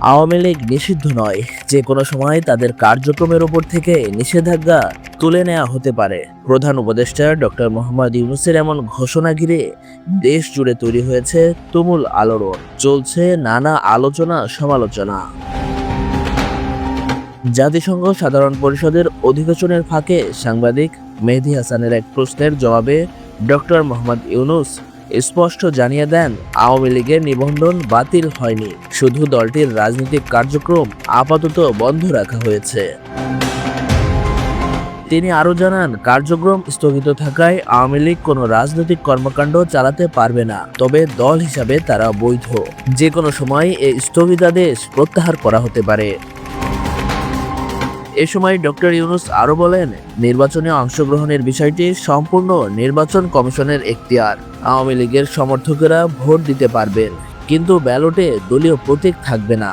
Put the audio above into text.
আওয়ামী লীগ নিষিদ্ধ নয়। যে কোনো সময় তাদের কার্যক্রমের ওপর থেকে নিষেধাজ্ঞা তুলে নেওয়া হতে পারে। প্রধান উপদেষ্টা ডক্টর মোহাম্মদ ইউনুসের এমন ঘোষণা ঘিরে দেশ জুড়ে তৈরি হয়েছে তুমুল আলোড়ন। চলছে নানা আলোচনা, সমালোচনা। জাতিসংঘ সাধারণ পরিষদের অধিবেশনের ফাঁকে সাংবাদিক মেহেদি হাসানের এক প্রশ্নের জবাবে ডক্টর মোহাম্মদ ইউনুস স্পষ্ট জানিয়ে দেন, আওয়ামী লীগের নিবন্ধন বাতিল হয়নি। শুধু দলটির রাজনৈতিক কার্যক্রম আপাতত বন্ধ রাখা হয়েছে। তিনি আরও জানান, কার্যক্রম স্থগিত থাকায় আওয়ামী লীগ কোনো রাজনৈতিক কর্মকাণ্ড চালাতে পারবে না, তবে দল হিসাবে তারা বৈধ। যে কোনো সময় এই স্থগিতাদেশ প্রত্যাহার করা হতে পারে। এ সময় ডক্টর ইউনুস আরও বলেন, নির্বাচনে অংশগ্রহণের বিষয়টি সম্পূর্ণ নির্বাচন কমিশনের এখতিয়ার। আওয়ামী লীগের সমর্থকেরা ভোট দিতে পারবেন, কিন্তু ব্যালটে দলীয় প্রতীক থাকবে না।